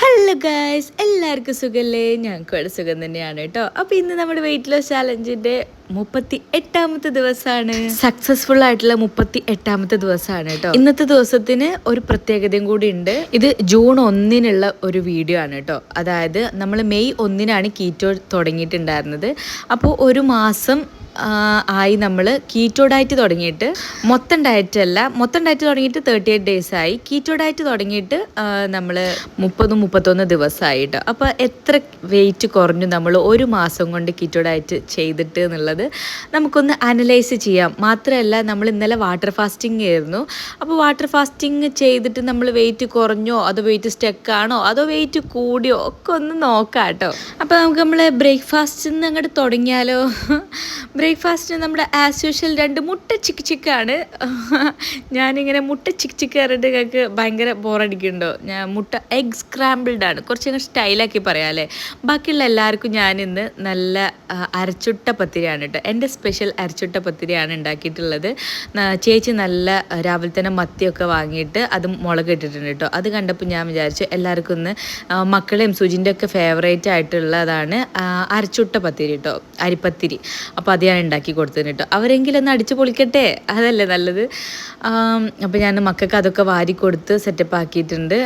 Hello guys എല്ലാവർക്കും സുഖല്ലേ? ഞങ്ങൾക്ക് ഇവിടെ സുഖം തന്നെയാണ് കേട്ടോ. അപ്പോൾ ഇന്ന് നമ്മുടെ വെയിറ്റ് ലോസ് ചാലഞ്ചിന്റെ മുപ്പത്തി എട്ടാമത്തെ ദിവസമാണ് സക്സസ്ഫുൾ ആയിട്ടുള്ള മുപ്പത്തി എട്ടാമത്തെ ദിവസമാണ് കേട്ടോ. ഇന്നത്തെ ദിവസത്തിന് ഒരു പ്രത്യേകതയും കൂടി ഉണ്ട്. ഇത് ജൂൺ ഒന്നിനുള്ള ഒരു വീഡിയോ ആണ് കേട്ടോ. അതായത് നമ്മൾ മെയ് ഒന്നിനാണ് കീറ്റോ തുടങ്ങിയിട്ടുണ്ടായിരുന്നത്. അപ്പോൾ ഒരു മാസം ആയി നമ്മൾ കീറ്റോ ഡയറ്റ് തുടങ്ങിയിട്ട് മൊത്തം ഡയറ്റ് അല്ല മൊത്തം ഡയറ്റ് തുടങ്ങിയിട്ട് തേർട്ടി എയ്റ്റ് ഡേയ്സ് ആയി. കീറ്റോ ഡയറ്റ് തുടങ്ങിയിട്ട് നമ്മൾ മുപ്പത് മുപ്പത്തൊന്ന് ദിവസമായിട്ട് അപ്പോൾ എത്ര വെയിറ്റ് കുറഞ്ഞു നമ്മൾ ഒരു മാസം കൊണ്ട് കീറ്റോ ഡയറ്റ് ചെയ്തിട്ട് എന്നുള്ളത് നമുക്കൊന്ന് അനലൈസ് ചെയ്യാം. മാത്രമല്ല നമ്മൾ ഇന്നലെ വാട്ടർ ഫാസ്റ്റിംഗ് ആയിരുന്നു. അപ്പോൾ വാട്ടർ ഫാസ്റ്റിംഗ് ചെയ്തിട്ട് നമ്മൾ വെയിറ്റ് കുറഞ്ഞോ അതോ വെയിറ്റ് സ്റ്റക്കാണോ അതോ വെയിറ്റ് കൂടിയോ ഒക്കെ ഒന്ന് നോക്കാം കേട്ടോ അപ്പോൾ നമുക്ക് നമ്മൾ ബ്രേക്ക്ഫാസ്റ്റിൽ നിന്ന് അങ്ങോട്ട് തുടങ്ങിയാലോ? ബ്രേക്ക്ഫാസ്റ്റിന് നമ്മുടെ ആസ് യൂഷ്വൽ രണ്ട് മുട്ട ചിക്ക് ചിക്കാണ്. ഞാനിങ്ങനെ മുട്ട ചിക്ക് ചിക്ക് പറഞ്ഞിട്ട് കേൾക്ക് ഭയങ്കര ബോറടിക്കുന്നുണ്ടോ. ഞാൻ മുട്ട എഗ് സ്ക്രാമ്പിൾഡ് ആണ്. കുറച്ചങ്ങ് സ്റ്റൈലാക്കി പറയാം അല്ലേ? ബാക്കിയുള്ള എല്ലാവർക്കും ഞാൻ ഇന്ന് നല്ല അരച്ചുട്ട പത്തിരിയാണ് കേട്ടോ. എന്റെ സ്പെഷ്യൽ അരച്ചുട്ട പത്തിരിയാണ് ഉണ്ടാക്കിയിട്ടുള്ളത്. ചേച്ചി നല്ല രാവിലെ തന്നെ മത്തിയൊക്കെ വാങ്ങിയിട്ട് അത് മുളക് ഇട്ടിട്ടുണ്ട് കേട്ടോ. അത് കണ്ടപ്പോൾ ഞാൻ വിചാരിച്ചു എല്ലാവർക്കും ഒന്ന് മക്കളെയും സുജിന്റെ ഒക്കെ ഫേവറേറ്റ് ആയിട്ടുള്ളതാണ് അരച്ചുട്ട പത്തിരി കേട്ടോ. അരിപ്പത്തിരി. അപ്പോൾ അത് ഞാൻ ഉണ്ടാക്കി കൊടുത്തു കേട്ടോ. അവരെങ്കിലും ഒന്ന് അടിച്ചു പൊളിക്കട്ടെ? അതല്ലേ നല്ലത്. അപ്പോൾ ഞാൻ മക്കൾക്ക് അതൊക്കെ വാരി കൊടുത്ത് സെറ്റപ്പ് ആക്കിയിട്ടുണ്ട്.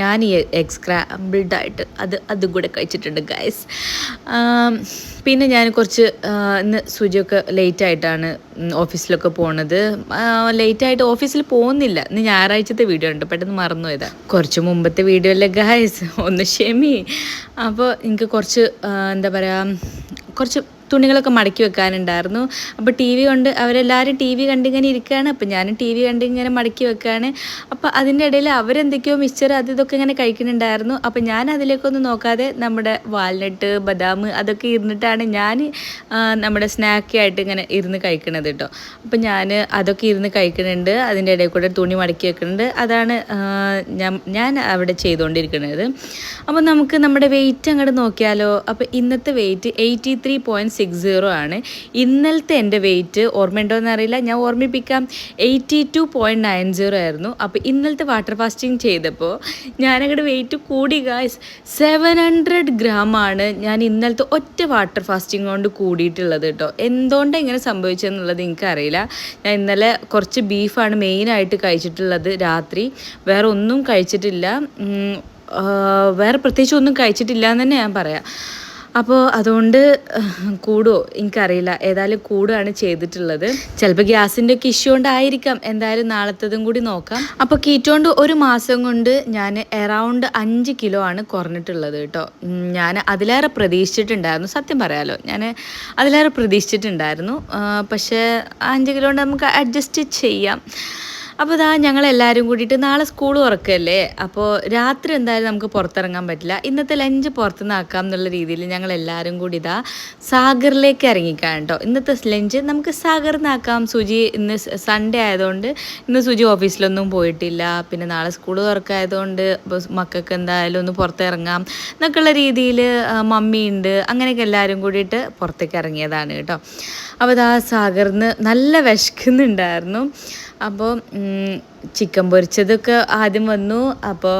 ഞാൻ ഈ എഗ് സ്ക്രാമ്പിൾഡ് ആയിട്ട് അത് അതും കൂടെ കഴിച്ചിട്ടുണ്ട് ഗൈസ് പിന്നെ ഞാൻ കുറച്ച് ഇന്ന് സുജിയൊക്കെ ലേറ്റ് ആയിട്ടാണ് ഉം, ഓഫീസിലൊക്കെ പോണത്. ലേറ്റായിട്ട് ഓഫീസിൽ പോകുന്നില്ല. ഇന്ന് ഞായറാഴ്ചത്തെ വീഡിയോ ഉണ്ട്. പെട്ടെന്ന് മറന്നു പോയതാ കുറച്ച് മുമ്പത്തെ വീഡിയോ അല്ലേ ഗായസ് ഒന്ന് ക്ഷമി. അപ്പോൾ എനിക്ക് കുറച്ച് എന്താ പറയുക കുറച്ച് തുണികളൊക്കെ മടക്കി വെക്കാനുണ്ടായിരുന്നു. അപ്പോൾ ടി വി കൊണ്ട് അവരെല്ലാവരും ടി വി കണ്ടിങ്ങനെ ഇരിക്കുകയാണ് അപ്പോൾ ഞാനും ടി വി കണ്ട് ഇങ്ങനെ മടക്കി വെക്കുകയാണ് അപ്പോൾ അതിന്റെ ഇടയിൽ അവരെന്തൊക്കെയോ മിക്സർ അത് ഇതൊക്കെ ഇങ്ങനെ കഴിക്കുന്നുണ്ടായിരുന്നു. അപ്പോൾ ഞാൻ അതിലേക്കൊന്നും നോക്കാതെ നമ്മുടെ വാൽനട്ട് ബദാം അതൊക്കെ ഇരുന്നിട്ടാണ് ഞാൻ നമ്മുടെ സ്നാക്കി ആയിട്ട് ഇങ്ങനെ ഇരുന്ന് കഴിക്കണത് കേട്ടോ അപ്പോൾ ഞാൻ അതൊക്കെ ഇരുന്ന് കഴിക്കുന്നുണ്ട്. അതിന്റെ ഇടയിൽ കൂടെ തുണി മടക്കി വെക്കുന്നുണ്ട്. അതാണ് ഞാൻ ഞാൻ അവിടെ ചെയ്തുകൊണ്ടിരിക്കുന്നത്. അപ്പോൾ നമുക്ക് നമ്മുടെ വെയിറ്റ് അങ്ങോട്ട് നോക്കിയാലോ? അപ്പോൾ ഇന്നത്തെ weight eighty three point six zero ആണ്. ഇന്നലത്തെ എന്റെ വെയിറ്റ് ഓർമ്മയുണ്ടോ എന്നറിയില്ല ഞാൻ ഓർമ്മിപ്പിക്കാം. Eighty two point nine zero ആയിരുന്നു. അപ്പോൾ ഇന്നലത്തെ വാട്ടർ ഫാസ്റ്റിംഗ് ചെയ്തപ്പോൾ ഞാനങ്ങോട്ട് വെയിറ്റ് കൂടി ഗായ്സ് സെവൻ ഹൺഡ്രഡ് ഗ്രാം ആണ് ഞാൻ ഇന്നലത്തെ ഒറ്റ വാട്ടർ ഫാസ്റ്റിംഗ് കൊണ്ട് കൂടിയിട്ടുള്ളത് കേട്ടോ. എന്തുകൊണ്ടാണ് ഇങ്ങനെ സംഭവിച്ചതെന്നുള്ളത് എനിക്കറിയില്ല ഞാൻ ഇന്നലെ കുറച്ച് ബീഫാണ് മെയിനായിട്ട് കഴിച്ചിട്ടുള്ളത് രാത്രി. വേറെ ഒന്നും കഴിച്ചിട്ടില്ല. വേറെ പ്രത്യേകിച്ച് ഒന്നും കഴിച്ചിട്ടില്ല എന്ന് തന്നെ ഞാൻ പറയാം. അപ്പോൾ അതുകൊണ്ട് കൂടുമോ എനിക്കറിയില്ല. ഏതായാലും കൂടുകയാണ് ചെയ്തിട്ടുള്ളത്. ചിലപ്പോൾ ഗ്യാസിന്റെ ഒക്കെ ഇഷ്യൂ കൊണ്ടായിരിക്കാം. എന്തായാലും നാളത്തതും കൂടി നോക്കാം. അപ്പോൾ കീറ്റോണ്ട് ഒരു മാസം കൊണ്ട് ഞാൻ എറൗണ്ട് അഞ്ച് കിലോ ആണ് കുറഞ്ഞിട്ടുള്ളത് കേട്ടോ. ഞാൻ അതിലേറെ പ്രതീക്ഷിച്ചിട്ടുണ്ടായിരുന്നു. സത്യം പറയാലോ ഞാൻ അതിലേറെ പ്രതീക്ഷിച്ചിട്ടുണ്ടായിരുന്നു. പക്ഷേ അഞ്ച് കിലോ കൊണ്ട് നമുക്ക് അഡ്ജസ്റ്റ് ചെയ്യാം. അപ്പോൾ ഇതാ ഞങ്ങൾ എല്ലാവരും കൂടിയിട്ട് നാളെ സ്കൂൾ തുറക്കല്ലേ? അപ്പോൾ രാത്രി എന്തായാലും നമുക്ക് പുറത്തിറങ്ങാൻ പറ്റില്ല. ഇന്നത്തെ ലഞ്ച് പുറത്തുനിന്ന് ആക്കാം എന്നുള്ള രീതിയിൽ ഞങ്ങൾ എല്ലാവരും കൂടി ഇതാ സാഗറിലേക്ക് ഇറങ്ങിക്കാൻ കേട്ടോ. ഇന്നത്തെ ലഞ്ച് നമുക്ക് സാഗറിൽ നിന്നാക്കാം സുജി ഇന്ന് സൺഡേ ആയതുകൊണ്ട് ഇന്ന് സുജി ഓഫീസിലൊന്നും പോയിട്ടില്ല. പിന്നെ നാളെ സ്കൂൾ തുറക്കായതുകൊണ്ട് മക്കൾക്ക് എന്തായാലും ഒന്ന് പുറത്തിറങ്ങാം എന്നൊക്കെയുള്ള രീതിയിൽ മമ്മി ഉണ്ട്. അങ്ങനെയൊക്കെ എല്ലാവരും കൂടിയിട്ട് പുറത്തേക്ക് ഇറങ്ങിയതാണ് കേട്ടോ. അപ്പോൾ ഇതാ സാഗറിന് നല്ല വിശക്കുന്നുണ്ടായിരുന്നു. അപ്പോൾ ചിക്കൻ പൊരിച്ചതൊക്കെ ആദ്യം വന്നു. അപ്പോൾ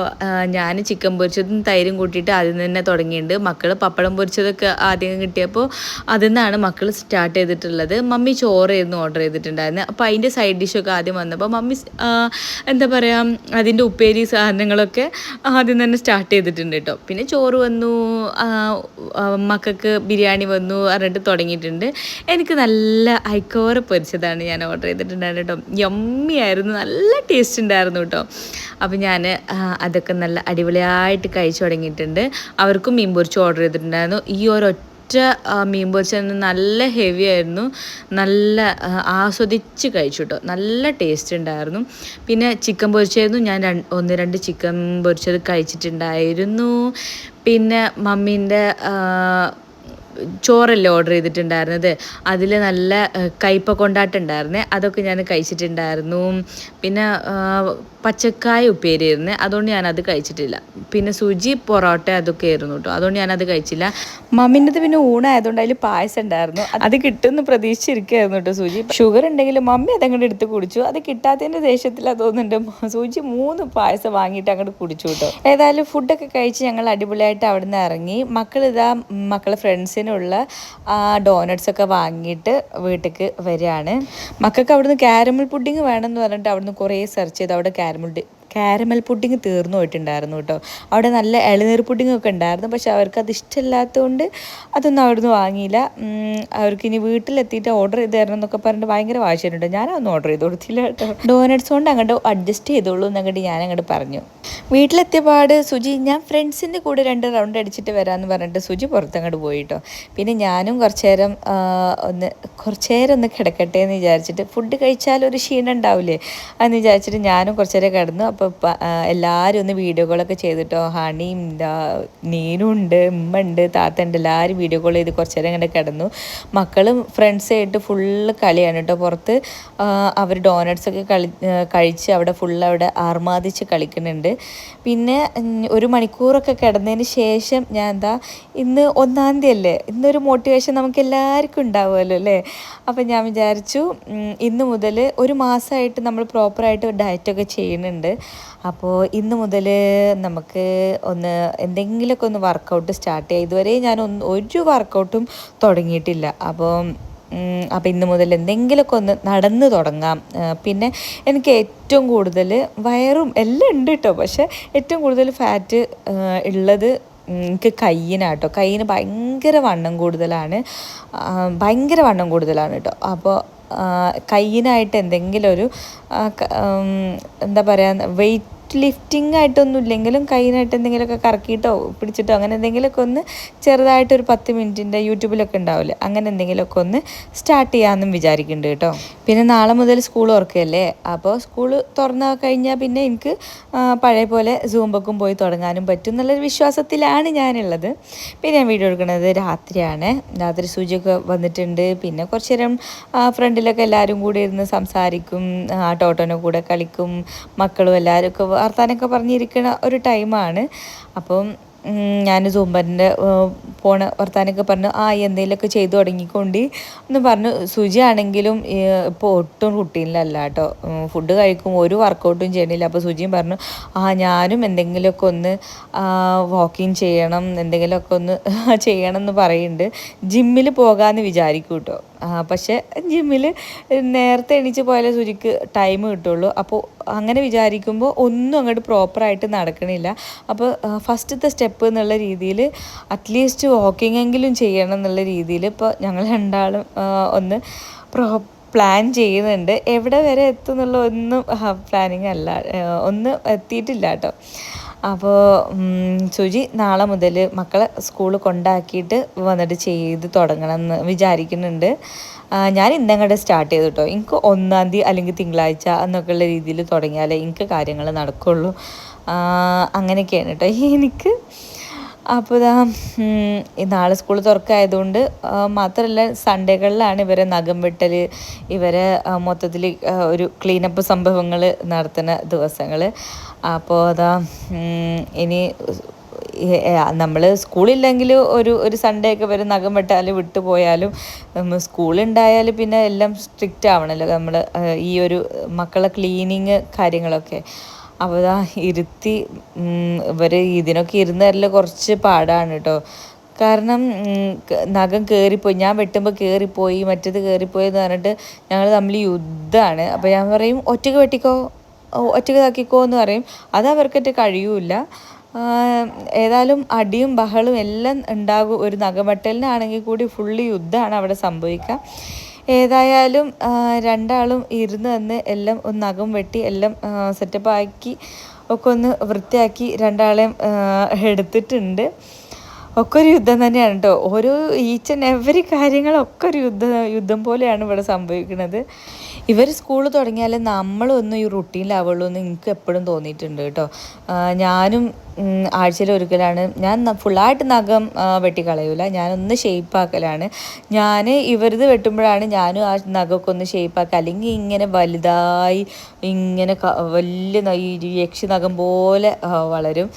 ഞാൻ ചിക്കൻ പൊരിച്ചതും തൈരും കൂട്ടിയിട്ട് ആദ്യം തന്നെ തുടങ്ങിയിട്ടുണ്ട്. മക്കൾ പപ്പടം പൊരിച്ചതൊക്കെ ആദ്യം കിട്ടിയപ്പോൾ അതിൽ നിന്നാണ് മക്കൾ സ്റ്റാർട്ട് ചെയ്തിട്ടുള്ളത്. മമ്മി ചോറായിരുന്നു ഓർഡർ ചെയ്തിട്ടുണ്ടായിരുന്നത് അപ്പോൾ അതിന്റെ സൈഡ് ഡിഷൊക്കെ ആദ്യം വന്നപ്പോൾ മമ്മി എന്താ പറയുക അതിന്റെ ഉപ്പേരി സാധനങ്ങളൊക്കെ ആദ്യം തന്നെ സ്റ്റാർട്ട് ചെയ്തിട്ടുണ്ട് കേട്ടോ പിന്നെ ചോറ് വന്നു മക്കൾക്ക് ബിരിയാണി വന്നു പറഞ്ഞിട്ട് തുടങ്ങിയിട്ടുണ്ട്. എനിക്ക് നല്ല ഐക്കോറ പൊരിച്ചതാണ് ഞാൻ ഓർഡർ ചെയ്തിട്ടുണ്ടായിരുന്നു കേട്ടോ യമ്മി ആയിരുന്നു നല്ല ടേസ്റ്റ് ഉണ്ടായിരുന്നു കേട്ടോ അപ്പോൾ ഞാൻ അതൊക്കെ നല്ല അടിപൊളിയായിട്ട് കഴിച്ചു തുടങ്ങിയിട്ടുണ്ട്. അവർക്കും മീൻ പൊരിച്ച് ഓർഡർ ചെയ്തിട്ടുണ്ടായിരുന്നു. ഈ ഒരൊറ്റ ആ, മീൻ പൊരിച്ചത് നല്ല ഹെവി ആയിരുന്നു. നല്ല ആസ്വദിച്ച് കഴിച്ചു കേട്ടോ നല്ല ടേസ്റ്റ് ഉണ്ടായിരുന്നു പിന്നെ ചിക്കൻ പൊരിച്ചായിരുന്നു. ഞാൻ ഒന്ന് രണ്ട് ചിക്കൻ പൊരിച്ചത് കഴിച്ചിട്ടുണ്ടായിരുന്നു. പിന്നെ മമ്മീന്റെ ചോറല്ലേ ഓർഡർ ചെയ്തിട്ടുണ്ടായിരുന്നത്? അതിൽ നല്ല കയ്പ കൊണ്ടാട്ടുണ്ടായിരുന്നേ അതൊക്കെ ഞാൻ കഴിച്ചിട്ടുണ്ടായിരുന്നു. പിന്നെ പച്ചക്കായ ഉപ്പേരിയായിരുന്നു. അതുകൊണ്ട് ഞാനത് കഴിച്ചിട്ടില്ല. പിന്നെ സുജി പൊറോട്ട അതൊക്കെ ആയിരുന്നു കേട്ടോ. അതുകൊണ്ട് ഞാനത് കഴിച്ചില്ല. മമ്മിന്റെത് പിന്നെ ഊണായതുകൊണ്ട് അതിൽ പായസം ഉണ്ടായിരുന്നു. അത് കിട്ടുമെന്ന് പ്രതീക്ഷിച്ചിരിക്കുകയായിരുന്നു കേട്ടോ സുജി. ഷുഗർ ഉണ്ടെങ്കിൽ മമ്മി അതങ്ങോട്ട് എടുത്ത് കുടിച്ചു. അത് കിട്ടാത്തതിന്റെ ദേഷ്യത്തിൽ തോന്നുന്നുണ്ട്. സുജി മൂന്ന് പായസം വാങ്ങിയിട്ട് അങ്ങോട്ട് കുടിച്ചു കേട്ടോ. ഏതായാലും ഫുഡൊക്കെ കഴിച്ച് ഞങ്ങൾ അടിപൊളിയായിട്ട് അവിടെ നിന്ന് ഇറങ്ങി മക്കൾ ഇതാ മക്കളെ ഫ്രണ്ട്സിനുള്ള ഡോനറ്റ്സ് ഒക്കെ വാങ്ങിയിട്ട് വീട്ടിലേക്ക് വരികയാണ്. മക്കൾക്ക് അവിടുന്ന് കാരമൽ പുഡിങ് വേണമെന്ന് പറഞ്ഞിട്ട് അവിടുന്ന് കുറേ സെർച്ച് ചെയ്ത് അവിടെ കാരമൽ കാരമൽ പുഡിങ് തീർന്നു പോയിട്ടുണ്ടായിരുന്നു കേട്ടോ. അവിടെ നല്ല ഇളനീർ പുഡിങ് ഒക്കെ ഉണ്ടായിരുന്നു. പക്ഷെ അവർക്ക് അത് ഇഷ്ടമില്ലാത്തതുകൊണ്ട് അതൊന്നും അവിടുന്ന് വാങ്ങിയില്ല. അവർക്ക് ഇനി വീട്ടിലെത്തിയിട്ട് ഓർഡർ ചെയ്ത് തരണം എന്നൊക്കെ പറഞ്ഞിട്ട് ഭയങ്കര വാശിയുണ്ട് ഞാനൊന്നും ഓർഡർ ചെയ്ത് കൊടുത്തില്ല കേട്ടോ. ഡോനറ്റ്സ് കൊണ്ട് അങ്ങോട്ട് അഡ്ജസ്റ്റ് ചെയ്തോളൂ എന്നങ്ങോട്ട് ഞാൻ അങ്ങോട്ട് പറഞ്ഞു വീട്ടിലെത്തിയപാട് സുജി ഞാൻ ഫ്രണ്ട്സിന്റെ കൂടെ രണ്ട് റൗണ്ട് അടിച്ചിട്ട് വരാമെന്ന് പറഞ്ഞിട്ട് സുജി പുറത്തങ്ങോട്ട് പോയി കേട്ടോ. പിന്നെ ഞാനും കുറച്ച് നേരം ഒന്ന് കുറച്ച് നേരം ഒന്ന് കിടക്കട്ടെ എന്ന് വിചാരിച്ചിട്ട് ഫുഡ് കഴിച്ചാൽ ഒരു ക്ഷീണം ഉണ്ടാവില്ലേ? എന്ന് വിചാരിച്ചിട്ട് ഞാനും കുറച്ച് നേരം കിടന്നു. അപ്പോൾ എല്ലാവരും ഒന്ന് വീഡിയോകളൊക്കെ ചെയ്തിട്ടോ. ഹണിയും എന്താ നീനും ഉണ്ട് ഉമ്മ ഉണ്ട് താത്ത ഉണ്ട്. എല്ലാവരും വീഡിയോ കോൾ ചെയ്ത് കുറച്ച് നേരം ഇങ്ങനെ കിടന്നു. മക്കളും ഫ്രണ്ട്സായിട്ട് ഫുള്ള് കളിയാണ് കേട്ടോ പുറത്ത് അവർ ഡോനറ്റ്സ് ഒക്കെ കളി കഴിച്ച് അവിടെ ഫുള്ള് അവിടെ ആർമാദിച്ച് കളിക്കുന്നുണ്ട്. പിന്നെ ഒരു മണിക്കൂറൊക്കെ കിടന്നതിന് ശേഷം ഞാൻ എന്താ ഇന്ന് ഒന്നാം തീയതി അല്ലേ? ഇന്നൊരു മോട്ടിവേഷൻ നമുക്ക് എല്ലാവർക്കും ഉണ്ടാവുമല്ലോ അല്ലേ? അപ്പം ഞാൻ വിചാരിച്ചു ഇന്ന് മുതൽ ഒരു മാസമായിട്ട് നമ്മൾ പ്രോപ്പറായിട്ട് ഡയറ്റൊക്കെ ചെയ്യുന്നുണ്ട്. അപ്പോൾ ഇന്ന് മുതൽ നമുക്ക് ഒന്ന് എന്തെങ്കിലുമൊക്കെ ഒന്ന് വർക്കൗട്ട് സ്റ്റാർട്ട് ചെയ്യാം. ഇതുവരെ ഞാൻ ഒന്ന് ഒരു വർക്കൗട്ടും തുടങ്ങിയിട്ടില്ല. അപ്പോൾ അപ്പോൾ ഇന്ന് മുതൽ എന്തെങ്കിലുമൊക്കെ ഒന്ന് നടന്ന് തുടങ്ങാം. പിന്നെ എനിക്ക് ഏറ്റവും കൂടുതൽ വയറും എല്ലാം ഉണ്ട് കേട്ടോ പക്ഷേ ഏറ്റവും കൂടുതൽ ഫാറ്റ് ഉള്ളത് എനിക്ക് കയ്യിനാട്ടോ കയ്യിന് ഭയങ്കര വണ്ണം കൂടുതലാണ്. ഭയങ്കര വണ്ണം കൂടുതലാണ് കേട്ടോ അപ്പോൾ കയ്യിനായിട്ട് എന്തെങ്കിലും ഒരു എന്താ പറയുക വെയിറ്റ് ലിഫ്റ്റിംഗ് ആയിട്ടൊന്നും ഇല്ലെങ്കിലും കൈനായിട്ട് എന്തെങ്കിലുമൊക്കെ കറക്കിയിട്ടോ പിടിച്ചിട്ടോ അങ്ങനെ എന്തെങ്കിലുമൊക്കെ ഒന്ന് ചെറുതായിട്ട് ഒരു പത്ത് മിനിറ്റിന്റെ യൂട്യൂബിലൊക്കെ ഉണ്ടാവില്ലേ അങ്ങനെ എന്തെങ്കിലുമൊക്കെ ഒന്ന് സ്റ്റാർട്ട് ചെയ്യാമെന്നും വിചാരിക്കുന്നുണ്ട് കേട്ടോ. പിന്നെ നാളെ മുതൽ സ്കൂൾ ഓർക്കുകയല്ലേ അപ്പോൾ സ്കൂൾ തുറന്നു കഴിഞ്ഞാൽ പിന്നെ എനിക്ക് പഴയ പോലെ സൂമ്പക്കും പോയി തുടങ്ങാനും പറ്റും എന്നുള്ളൊരു വിശ്വാസത്തിലാണ് ഞാനുള്ളത്. പിന്നെ ഞാൻ വീഡിയോ എടുക്കുന്നത് രാത്രിയാണ്. രാത്രി സൂചിയൊക്കെ വന്നിട്ടുണ്ട്. പിന്നെ കുറച്ച് നേരം ഫ്രണ്ടിലൊക്കെ എല്ലാവരും കൂടി ഇരുന്ന് സംസാരിക്കും ആ, ടോട്ടോനെ കൂടെ കളിക്കും മക്കളും എല്ലാവരും ഒക്കെ വർത്താനൊക്കെ പറഞ്ഞിരിക്കുന്ന ഒരു ടൈമാണ്. അപ്പം ഞാൻ സൂമ്പറിന്റെ പോണ വർത്താനൊക്കെ പറഞ്ഞു ആ എന്തെങ്കിലുമൊക്കെ ചെയ്തു തുടങ്ങിക്കൊണ്ട്. എന്ന് പറഞ്ഞു. സുജി ആണെങ്കിലും ഇപ്പോൾ ഒട്ടും റുട്ടീനിലല്ല കേട്ടോ. ഫുഡ് കഴിക്കും ഒരു വർക്കൗട്ടും ചെയ്യണില്ല. അപ്പോൾ സുജിയും പറഞ്ഞു ആ ഞാനും എന്തെങ്കിലുമൊക്കെ ഒന്ന് വാക്കിംഗ് ചെയ്യണം എന്തെങ്കിലുമൊക്കെ ഒന്ന് ചെയ്യണം എന്ന് പറയുന്നുണ്ട് ജിമ്മിൽ പോകാമെന്ന് വിചാരിക്കും കേട്ടോ പക്ഷേ ജിമ്മിൽ നേരത്തെ എണീച്ച് പോയാലേ സുജിക്ക് ടൈം കിട്ടുള്ളൂ. അപ്പോൾ അങ്ങനെ വിചാരിക്കുമ്പോൾ ഒന്നും അങ്ങോട്ട് പ്രോപ്പറായിട്ട് നടക്കണില്ല. അപ്പോൾ ഫസ്റ്റത്തെ സ്റ്റെപ്പ് എന്നുള്ള രീതിയിൽ അറ്റ്ലീസ്റ്റ് വാക്കിംഗ് എങ്കിലും ചെയ്യണം എന്നുള്ള രീതിയിൽ ഇപ്പോൾ ഞങ്ങൾ രണ്ടാളും ഒന്ന് പ്രോ പ്ലാൻ ചെയ്യുന്നുണ്ട്. എവിടെ വരെ എത്തും എന്നുള്ള ഒന്നും പ്ലാനിങ് അല്ല. ഒന്ന് എത്തിയിട്ടില്ല കേട്ടോ. അപ്പോൾ സുജി നാളെ മുതൽ മക്കളെ സ്കൂൾ കൊണ്ടാക്കിയിട്ട് വന്നിട്ട് ചെയ്ത് തുടങ്ങണം എന്ന് വിചാരിക്കുന്നുണ്ട്. ഞാൻ ഇന്നങ്ങോട്ട് സ്റ്റാർട്ട് ചെയ്തു കേട്ടോ എനിക്ക് ഒന്നാം തീയതി അല്ലെങ്കിൽ തിങ്കളാഴ്ച എന്നൊക്കെയുള്ള രീതിയിൽ തുടങ്ങിയാലേ എനിക്ക് കാര്യങ്ങൾ നടക്കുള്ളൂ. അങ്ങനെയൊക്കെയാണ് കേട്ടോ എനിക്ക് അപ്പോൾ ഇതാ നാളെ സ്കൂൾ തുറക്കായതുകൊണ്ട് മാത്രമല്ല സൺഡേകളിലാണ് ഇവരെ നഖം വെട്ടൽ ഇവരെ മൊത്തത്തിൽ ഒരു ക്ലീനപ്പ് സംഭവങ്ങൾ നടത്തുന്ന ദിവസങ്ങൾ അപ്പോൾ അതാ ഇനി നമ്മൾ സ്കൂളില്ലെങ്കിൽ ഒരു ഒരു സൺഡേ ഒക്കെ വരെ നഖം വെട്ടാലും വിട്ടുപോയാലും സ്കൂളുണ്ടായാൽ പിന്നെ എല്ലാം സ്ട്രിക്റ്റ് ആവണല്ലോ. നമ്മൾ ഈ ഒരു മക്കളെ ക്ലീനിങ് കാര്യങ്ങളൊക്കെ. അപ്പോൾ ഇതാ ഇരുത്തി ഇവർ ഇതിനൊക്കെ ഇരുന്നതല്ല കുറച്ച് പാടാണ് കേട്ടോ കാരണം നഖം കയറിപ്പോയി ഞാൻ വെട്ടുമ്പോൾ കയറിപ്പോയി മറ്റേത് കയറിപ്പോയി എന്ന് പറഞ്ഞിട്ട് ഞങ്ങൾ തമ്മിൽ യുദ്ധമാണ് അപ്പോൾ ഞാൻ പറയും ഒറ്റയ്ക്ക് വെട്ടിക്കോ? ഒറ്റയ്ക്ക് ഇതാക്കിക്കോ? എന്ന് പറയും. അത് അവർക്കിട്ട് കഴിയൂല ഏതായാലും അടിയും ബഹളും എല്ലാം ഉണ്ടാകും ഒരു നഗമട്ടലിനാണെങ്കിൽ കൂടി ഫുള്ള് യുദ്ധമാണ് അവിടെ സംഭവിക്കുക. ഏതായാലും രണ്ടാളും ഇരുന്ന് തന്ന് എല്ലാം ഒന്ന് നഖം വെട്ടി എല്ലാം സെറ്റപ്പ് ആക്കി ഒക്കെ ഒന്ന് വൃത്തിയാക്കി രണ്ടാളെയും എടുത്തിട്ടുണ്ട്. ഒക്കെ ഒരു യുദ്ധം തന്നെയാണ് കേട്ടോ. ഓരോ ഈച്ച് ആൻഡ് എവറി കാര്യങ്ങളൊക്കെ ഒരു യുദ്ധം യുദ്ധം പോലെയാണ് ഇവിടെ സംഭവിക്കുന്നത്. ഇവർ സ്കൂൾ തുടങ്ങിയാൽ നമ്മളൊന്നും ഈ റുട്ടീനിലാവുള്ളൂ എന്ന് എനിക്ക് എപ്പോഴും തോന്നിയിട്ടുണ്ട് കേട്ടോ. ഞാനും ആഴ്ചയിൽ ഒരിക്കലാണ്. ഞാൻ ഫുള്ളായിട്ട് നഖം വെട്ടിക്കളയൂല. ഞാനൊന്ന് ഷേപ്പാക്കലാണ് ഞാൻ ഇവരത് വെട്ടുമ്പോഴാണ് ഞാനും ആ നഖമൊക്കെ ഒന്ന് ഷേപ്പാക്കുക അല്ലെങ്കിൽ ഇങ്ങനെ വലുതായി ഇങ്ങനെ വലിയ ഈ യക്ഷി നഖം പോലെ വളരും.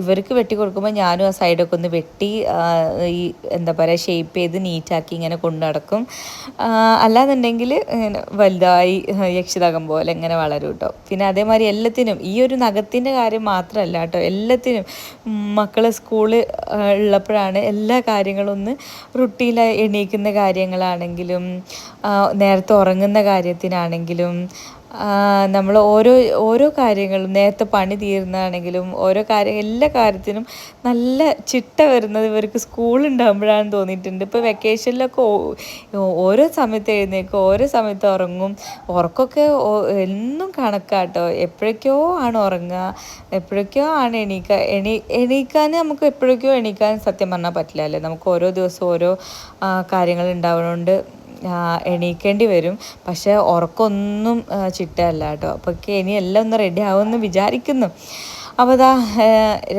ഇവർക്ക് വെട്ടി കൊടുക്കുമ്പോൾ ഞാനും ആ സൈഡൊക്കെ ഒന്ന് വെട്ടി ഈ എന്താ പറയുക ഷേപ്പ് ചെയ്ത് നീറ്റാക്കി ഇങ്ങനെ കൊണ്ടു നടക്കും. അല്ലാന്നുണ്ടെങ്കിൽ വലുതായി യക്ഷിതകം പോലെ ഇങ്ങനെ വളരും കേട്ടോ പിന്നെ അതേമാതിരി എല്ലാത്തിനും ഈ ഒരു നഖത്തിന്റെ കാര്യം മാത്രമല്ല കേട്ടോ എല്ലാത്തിനും മക്കളെ സ്കൂളിൽ ഉള്ളപ്പോഴാണ് എല്ലാ കാര്യങ്ങളും ഒന്ന് റുട്ടീനായി എണീക്കുന്ന കാര്യങ്ങളാണെങ്കിലും നേരത്തെ ഉറങ്ങുന്ന കാര്യത്തിനാണെങ്കിലും നമ്മൾ ഓരോ ഓരോ കാര്യങ്ങളും നേരത്തെ പണി തീരുന്നതാണെങ്കിലും ഓരോ കാര്യം എല്ലാ കാര്യത്തിനും നല്ല ചിട്ട വരുന്നത് ഇവർക്ക് സ്കൂളുണ്ടാകുമ്പോഴാണ് തോന്നിയിട്ടുണ്ട്. ഇപ്പോൾ വെക്കേഷനിലൊക്കെ ഓരോ സമയത്ത് എഴുന്നേക്കും ഓരോ സമയത്ത് ഉറങ്ങും. ഉറക്കമൊക്കെ എന്നും കണക്കാട്ടോ. എപ്പോഴൊക്കെയോ ആണ് ഉറങ്ങുക എപ്പോഴൊക്കെയോ ആണ് എണീക്കുക എണീ എണീക്കാൻ നമുക്ക് എപ്പോഴൊക്കെയോ എണീക്കാൻ സത്യം പറഞ്ഞാൽ പറ്റില്ല അല്ലേ? നമുക്ക് ഓരോ ദിവസവും ഓരോ കാര്യങ്ങൾ ഉണ്ടാവുന്നതുകൊണ്ട് എണീക്കേണ്ടി വരും. പക്ഷേ ഉറക്കമൊന്നും ചിട്ടയല്ല കേട്ടോ. അപ്പോൾ ഇനി എല്ലാം ഒന്ന് റെഡി ആവുമെന്ന് വിചാരിക്കുന്നു. അപ്പോൾ അതാ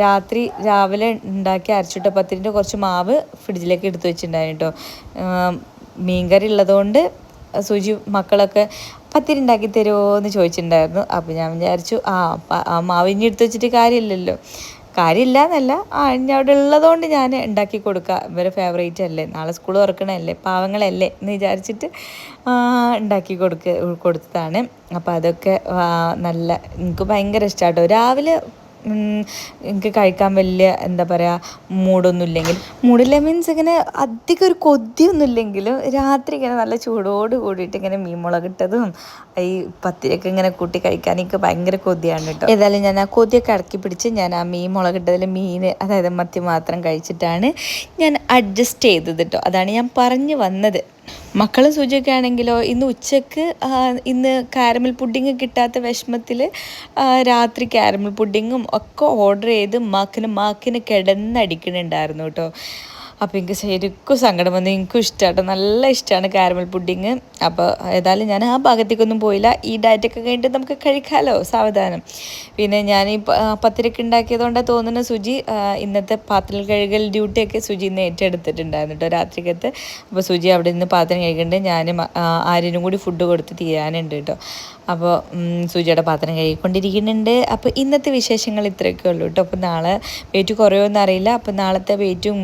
രാത്രി രാവിലെ ഉണ്ടാക്കി അരച്ചിട്ട പത്തിരിന്റെ കുറച്ച് മാവ് ഫ്രിഡ്ജിലേക്ക് എടുത്തു വെച്ചിട്ടുണ്ടായിരുന്നു കേട്ടോ. മീൻകറി ഉള്ളതുകൊണ്ട് സുജി മക്കളൊക്കെ പത്തിരി ഉണ്ടാക്കി തരുമോ എന്ന് ചോദിച്ചിട്ടുണ്ടായിരുന്നു. അപ്പോൾ ഞാൻ വിചാരിച്ചു ആ മാവ് ഇനി എടുത്തു വെച്ചിട്ട് കാര്യമില്ലല്ലോ. കാര്യമില്ല എന്നല്ല ആ ഇനി അവിടെ ഉള്ളതുകൊണ്ട് ഞാൻ ഉണ്ടാക്കി കൊടുക്കുക. ഇവരെ ഫേവറേറ്റ് അല്ലേ? നാളെ സ്കൂൾ തുറക്കണല്ലേ? പാവങ്ങളല്ലേ? എന്ന് വിചാരിച്ചിട്ട് ഉണ്ടാക്കി കൊടുക്ക കൊടുത്തതാണ്. അപ്പോൾ അതൊക്കെ നല്ല എനിക്ക് ഭയങ്കര ഇഷ്ടമാട്ടോ രാവിലെ എനിക്ക് കഴിക്കാൻ വലിയ എന്താ പറയുക മൂടൊന്നും ഇല്ലെങ്കിൽ മൂടില്ല മീൻസ് ഇങ്ങനെ അധികം ഒരു കൊതിയൊന്നും ഇല്ലെങ്കിലും രാത്രി ഇങ്ങനെ നല്ല ചൂടോട് കൂടിയിട്ട് ഇങ്ങനെ മീൻ മുളകിട്ടതും ഈ പത്തിരിയൊക്കെ ഇങ്ങനെ കൂട്ടി കഴിക്കാൻ എനിക്ക് ഭയങ്കര കൊതിയാണ് കേട്ടോ. ഏതായാലും ഞാൻ ആ കൊതിയൊക്കെ ഇടക്കി പിടിച്ച് ഞാൻ ആ മീൻ മുളകിട്ടതിൽ മീൻ അതായത് മത്തി മാത്രം കഴിച്ചിട്ടാണ് ഞാൻ അഡ്ജസ്റ്റ് ചെയ്തത് കേട്ടോ. അതാണ് ഞാൻ പറഞ്ഞു വന്നത്. മക്കളും സൂചിയൊക്കെ ആണെങ്കിലോ ഇന്ന് ഉച്ചയ്ക്ക് ഇന്ന് കാരമൽ പുഡിങ് കിട്ടാത്ത വിഷമത്തിൽ രാത്രി കാരമൽ പുഡിങ്ങും ഒക്കെ ഓർഡർ ചെയ്ത് മാക്കിന് മാക്കിന് കിടന്നടിക്കണുണ്ടായിരുന്നു കേട്ടോ. അപ്പോൾ എനിക്ക് ശരിക്കും സങ്കടം വന്നു. എനിക്കും ഇഷ്ടമാണ് നല്ല ഇഷ്ടമാണ് കാരമൽ പുഡിങ് അപ്പോൾ ഏതായാലും ഞാൻ ആ ഭാഗത്തേക്കൊന്നും പോയില്ല. ഈ ഡയറ്റൊക്കെ കഴിഞ്ഞിട്ട് നമുക്ക് കഴിക്കാമല്ലോ സാവധാനം. പിന്നെ ഞാൻ ഈ പത്തിരക്ക് ഉണ്ടാക്കിയതുകൊണ്ടാണ് തോന്നുന്നത് സുജി ഇന്നത്തെ പാത്രം കഴുകൽ ഡ്യൂട്ടിയൊക്കെ സുജി ഇന്ന് ഏറ്റെടുത്തിട്ടുണ്ടായിരുന്നു കേട്ടോ രാത്രിക്കത്ത്. അപ്പോൾ സുജി അവിടെ നിന്ന് പാത്രം കഴുകേണ്ട ഞാൻ ആരിനും കൂടി ഫുഡ് കൊടുത്ത് തീരാനുണ്ട് കേട്ടോ അപ്പോൾ സുജിയുടെ പാത്രം കഴുകിക്കൊണ്ടിരിക്കുന്നുണ്ട്. അപ്പോൾ ഇന്നത്തെ വിശേഷങ്ങൾ ഇത്രയൊക്കെ ഉള്ളൂ കേട്ടോ അപ്പോൾ നാളെ വെയിറ്റ് കുറയോ എന്നറിയില്ല. അപ്പോൾ നാളത്തെ വെയിറ്റും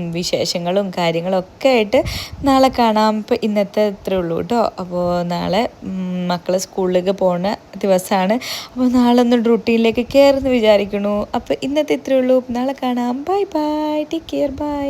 വിശേഷങ്ങളും കാര്യങ്ങളും ഒക്കെ ആയിട്ട് നാളെ കാണാം. ഇപ്പോൾ ഇന്നത്തെ ഇത്രേ ഉള്ളൂ കേട്ടോ. അപ്പോൾ നാളെ മക്കൾ സ്കൂളിലേക്ക് പോകുന്ന ദിവസമാണ് അപ്പോൾ നാളെ ഒന്ന് റൂട്ടീനിലേക്ക് കയറുമെന്ന് വിചാരിക്കണു അപ്പോൾ ഇന്നത്തെ ഇത്രേ ഉള്ളൂ. നാളെ കാണാം. Bye bye take care bye